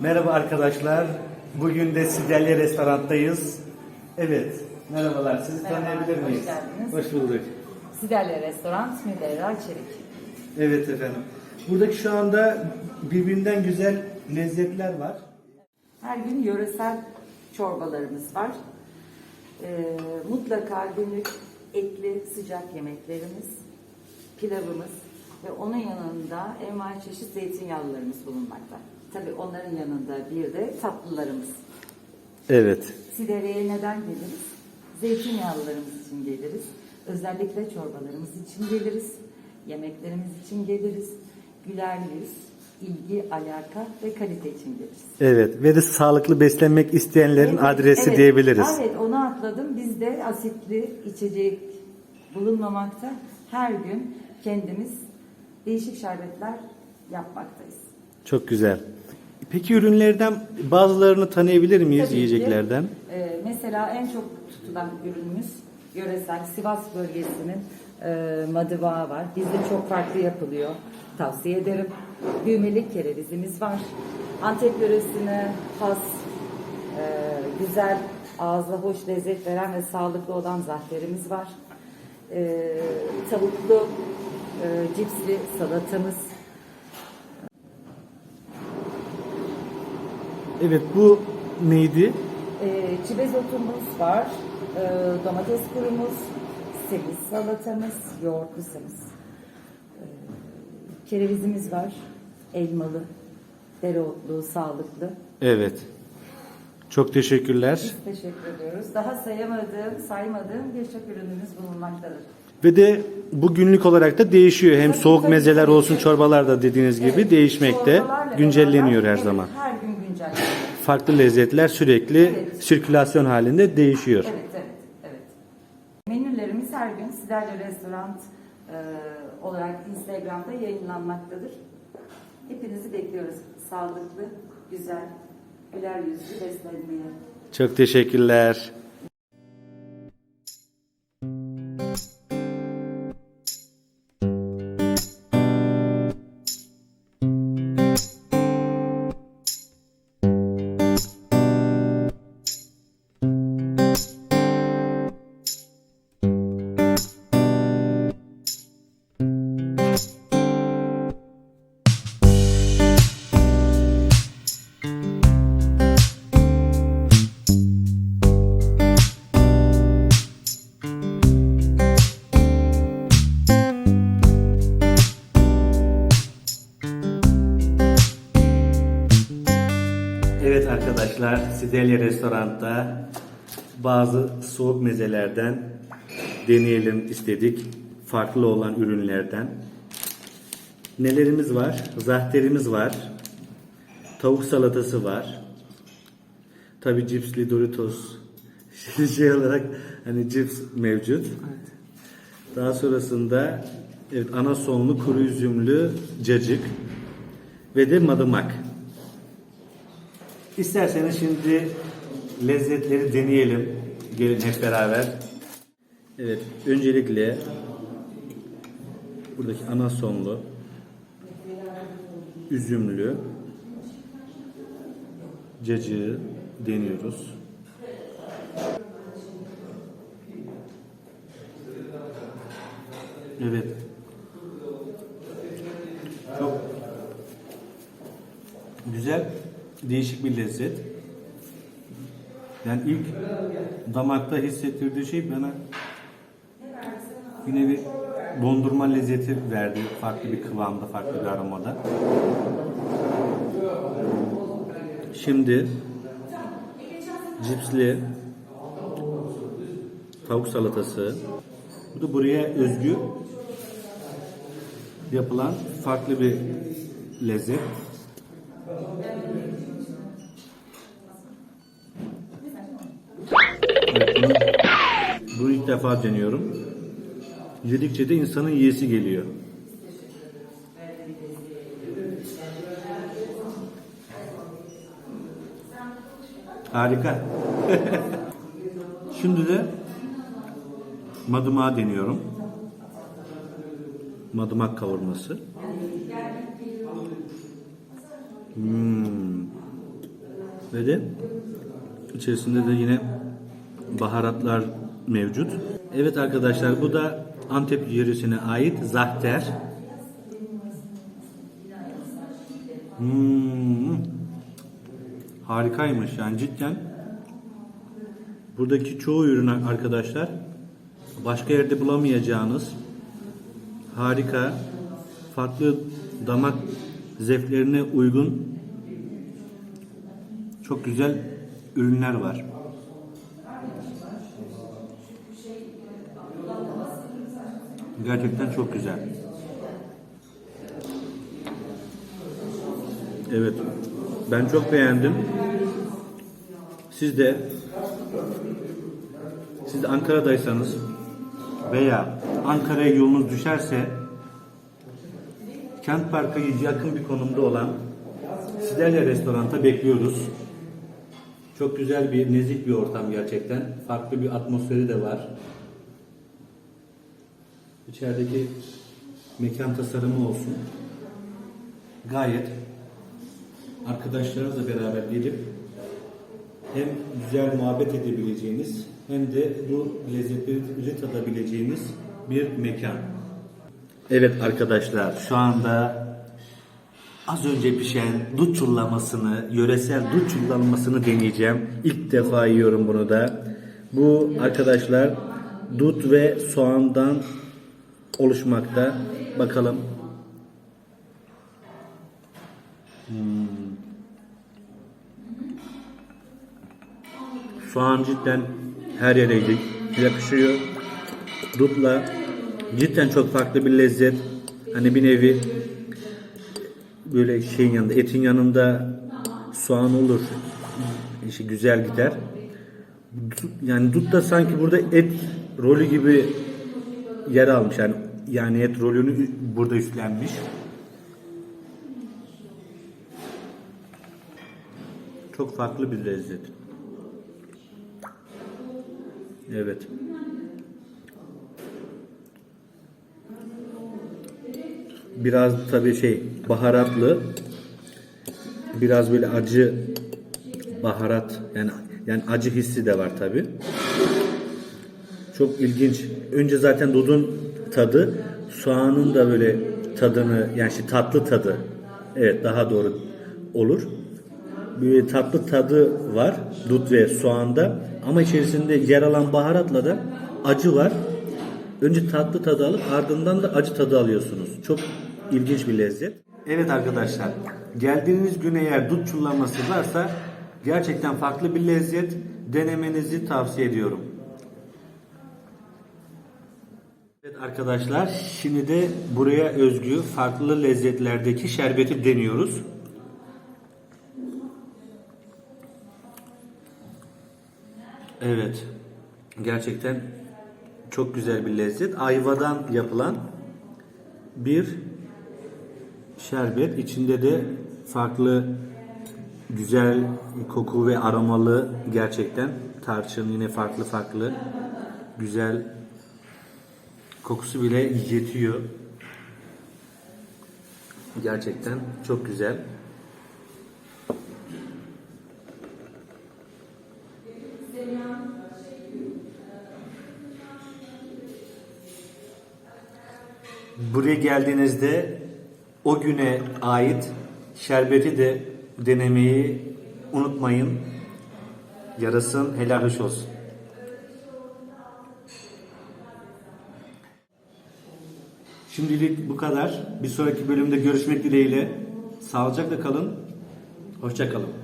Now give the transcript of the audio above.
Merhaba arkadaşlar. Bugün de Sidelya Restorant'tayız. Evet. Merhabalar. Sizi Merhaba, tanıyabilir hoş miyiz? geldiniz. Hoş bulduk. Siderya Restoran, Müderra Çelik. Evet efendim. Buradaki şu anda birbirinden güzel lezzetler var. Her gün yöresel çorbalarımız var. Ee, mutlaka günlük etli sıcak yemeklerimiz, pilavımız ve onun yanında envai çeşit zeytinyağlılarımız bulunmakta. Tabii onların yanında bir de tatlılarımız. Evet. Siderya'ya neden geliriz? Zeytinyağlılarımız için geliriz. Özellikle çorbalarımız için geliriz. Yemeklerimiz için geliriz. Güler yüz, ilgi, alaka ve kalite için geliriz. Evet. Ve de sağlıklı beslenmek isteyenlerin Evet, adresi evet. diyebiliriz. Evet onu atladım. Bizde asitli içecek bulunmamakta. Her gün kendimiz değişik şerbetler yapmaktayız. Çok güzel. Peki ürünlerden bazılarını tanıyabilir miyiz Tabii ki, yiyeceklerden? e, mesela en çok tutulan ürünümüz yöresel Sivas bölgesinin e, madıvağı var. Bizde çok farklı yapılıyor. Tavsiye ederim. Düğmelik kerevizimiz var. Antep yöresine has, e, güzel, ağza hoş lezzet veren ve sağlıklı olan zahterimiz var. E, tavuklu, e, cipsli salatamız, Evet bu neydi? E, çibez otumuz var, e, domates kurumuz, semiz salatamız, yoğurtlusamız. E, kerevizimiz var, elmalı, dereotlu, sağlıklı. Evet. Çok teşekkürler. Biz teşekkür ediyoruz. Daha sayamadığım, saymadığım birçok ürünümüz bulunmaktadır. Ve de bu günlük olarak da değişiyor. Hem Tabii, soğuk tabii, mezeler tabii. olsun, çorbalar da dediğiniz gibi Evet, değişmekte, çorbalarla güncelleniyor beraber, her evet, zaman. Farklı lezzetler sürekli Evet. sirkülasyon halinde değişiyor. Evet, evet, evet. Menülerimiz her gün Siderya Restoran e, olarak Instagram'da yayınlanmaktadır. Hepinizi bekliyoruz. Sağlıklı, güzel, güler yüzlü beslenmeye. Çok teşekkürler. Arkadaşlar, Sidelya Restorant'ta bazı soğuk mezelerden deneyelim istedik. Farklı olan ürünlerden. Nelerimiz var? Zahterimiz var. Tavuk salatası var. Tabi cipsli Doritos şey olarak hani cips mevcut. Daha sonrasında evet ana sonlu kuru üzümlü cacık ve de madımak. İsterseniz şimdi lezzetleri deneyelim. Gelin hep beraber. Evet, öncelikle buradaki ana sonlu üzümlü cacığı deniyoruz. Evet. Çok güzel, değişik bir lezzet. Yani ilk damakta hissettirdiği şey bana yine bir dondurma lezzeti verdi. Farklı bir kıvamda, farklı bir aromada. Şimdi cipsli tavuk salatası. Bu da buraya özgü yapılan farklı bir lezzet. Bunu, bunu ilk defa deniyorum. Yedikçe de insanın yiyesi geliyor. Harika. Şimdi de madımağı deniyorum. Madımak kavurması. Hmm. Ve de içerisinde de yine baharatlar mevcut. Evet arkadaşlar bu da Antep yöresine ait zahter. Hmm. Harikaymış yani cidden. Buradaki çoğu ürün arkadaşlar başka yerde bulamayacağınız harika, farklı damak zevklerine uygun çok güzel ürünler var. Gerçekten çok güzel. Evet. Ben çok beğendim. Siz de siz de Ankara'daysanız veya Ankara'ya yolunuz düşerse Kent Park'a yakın bir konumda olan Siderya Restorant'a bekliyoruz. Çok güzel bir, nezih bir ortam gerçekten. Farklı bir atmosferi de var. İçerideki mekan tasarımı olsun. Gayet arkadaşlarınızla beraber gelip hem güzel muhabbet edebileceğiniz hem de bu lezzetleri tadabileceğiniz bir mekan. Evet arkadaşlar şu anda az önce pişen dut çullamasını, yöresel dut çullamasını deneyeceğim. İlk defa yiyorum bunu da. Bu arkadaşlar dut ve soğandan oluşmakta. Bakalım. Soğan cidden her yere yakışıyor. Dutla cidden çok farklı bir lezzet. Hani bir nevi böyle şeyin yanında, etin yanında soğan olur. İşte güzel gider. Yani dut da sanki burada et rolü gibi yer almış. Yani yani et rolünü burada üstlenmiş. Çok farklı bir lezzet. Evet. Biraz tabii şey baharatlı. Biraz böyle acı baharat yani yani acı hissi de var tabii. Çok ilginç. Önce zaten dudun tadı, soğanın da böyle tadını yani şey tatlı tadı. Evet daha doğru olur. Böyle tatlı tadı var dut ve soğanda ama içerisinde yer alan baharatla da acı var. Önce tatlı tadı alıp ardından da acı tadı alıyorsunuz. Çok ilginç bir lezzet. Evet arkadaşlar, geldiğiniz gün eğer dut çullaması varsa gerçekten farklı bir lezzet denemenizi tavsiye ediyorum. Evet arkadaşlar, şimdi de buraya özgü farklı lezzetlerdeki şerbeti deniyoruz. Evet, gerçekten çok güzel bir lezzet. Ayvadan yapılan bir şerbet. İçinde de farklı güzel koku ve aromalı gerçekten tarçın yine farklı farklı güzel kokusu bile yetiyor. Gerçekten çok güzel. Buraya geldiğinizde o güne ait şerbeti de denemeyi unutmayın. Yarasın helal hoş olsun. Şimdilik bu kadar. Bir sonraki bölümde görüşmek dileğiyle. Sağlıcakla kalın. Hoşça kalın.